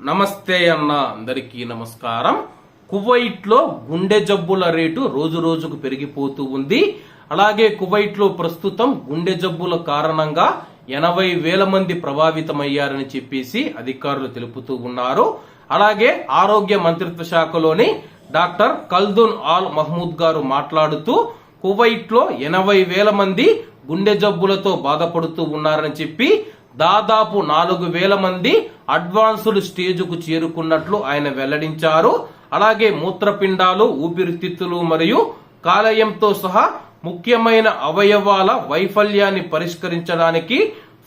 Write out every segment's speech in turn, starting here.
నమస్తే అన్న అందరికీ నమస్కారం. కువైట్లో గుండె జబ్బుల రేటు రోజు రోజుకు పెరిగిపోతూ ఉంది. అలాగే కువైట్లో ప్రస్తుతం గుండె జబ్బుల కారణంగా ఎనభై వేల మంది ప్రభావితమయ్యారని చెప్పేసి అధికారులు తెలుపుతూ ఉన్నారు. అలాగే ఆరోగ్య మంత్రిత్వ శాఖలోని డాక్టర్ కల్దున్ ఆల్ మహమూద్ గారు మాట్లాడుతూ కువైట్లో ఎనభై వేల మంది గుండె జబ్బులతో బాధపడుతూ ఉన్నారని చెప్పి దాదాపు నాలుగు వేల మంది అడ్వాన్స్డ్ స్టేజ్కు చేరుకున్నట్లు ఆయన వెల్లడించారు. అలాగే మూత్రపిండాలు ఊపిరితిత్తులు మరియు కాలేయంతో సహా ముఖ్యమైన అవయవాల వైఫల్యాన్ని పరిష్కరించడానికి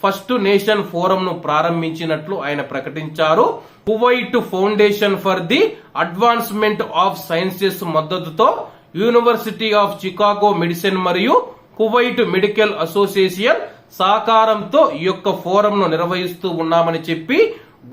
ఫస్ట్ నేషన్ ఫోరం ను ప్రారంభించినట్లు ఆయన ప్రకటించారు. Kuwait foundation for the advancement of sciences మద్దతుతో యూనివర్సిటీ ఆఫ్ చికాగో మెడిసిన్ మరియు కువైట్ మెడికల్ అసోసియేషన్ సహకారంతో ఈ యొక్క ఫోరంను నిర్వహిస్తూ ఉన్నామని చెప్పి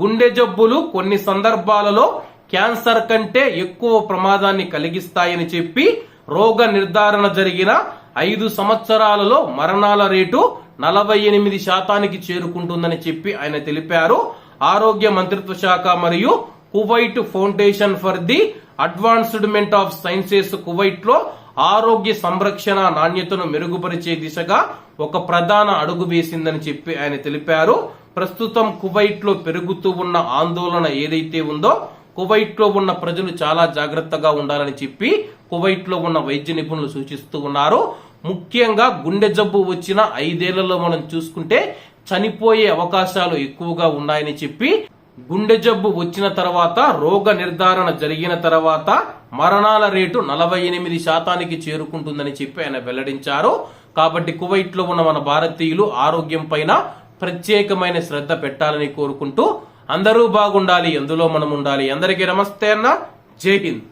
గుండె జబ్బులు కొన్ని సందర్భాలలో క్యాన్సర్ కంటే ఎక్కువ ప్రమాదాన్ని కలిగిస్తాయని చెప్పి రోగ నిర్ధారణ జరిగిన ఐదు సంవత్సరాలలో మరణాల రేటు నలభై ఎనిమిది శాతానికి చేరుకుంటుందని చెప్పి ఆయన తెలిపారు. ఆరోగ్య మంత్రిత్వ శాఖ మరియు Kuwait foundation for the advancement of sciences కువైట్లో ఆరోగ్య సంరక్షణ నాణ్యతను మెరుగుపరిచే దిశగా ఒక ప్రధాన అడుగు వేసిందని చెప్పి ఆయన తెలిపారు. ప్రస్తుతం కువైట్లో పెరుగుతూ ఉన్న ఆందోళన ఏదైతే ఉందో కువైట్లో ఉన్న ప్రజలు చాలా జాగ్రత్తగా ఉండాలని చెప్పి కువైట్లో ఉన్న వైద్య నిపుణులు సూచిస్తూ ఉన్నారు. ముఖ్యంగా గుండె జబ్బు వచ్చిన ఐదేళ్ళలో మనం చూసుకుంటే చనిపోయే అవకాశాలు ఎక్కువగా ఉన్నాయని చెప్పి గుండె జబ్బు వచ్చిన తర్వాత రోగ నిర్ధారణ జరిగిన తర్వాత మరణాల రేటు నలభై ఎనిమిది శాతానికి చేరుకుంటుందని చెప్పి ఆయన వెల్లడించారు. కాబట్టి కువైట్లో ఉన్న మన భారతీయులు ఆరోగ్యం పైన ప్రత్యేకమైన శ్రద్ధ పెట్టాలని కోరుకుంటూ అందరూ బాగుండాలి ఎందులో మనం ఉండాలి. అందరికీ నమస్తే అన్న. జై హింద్.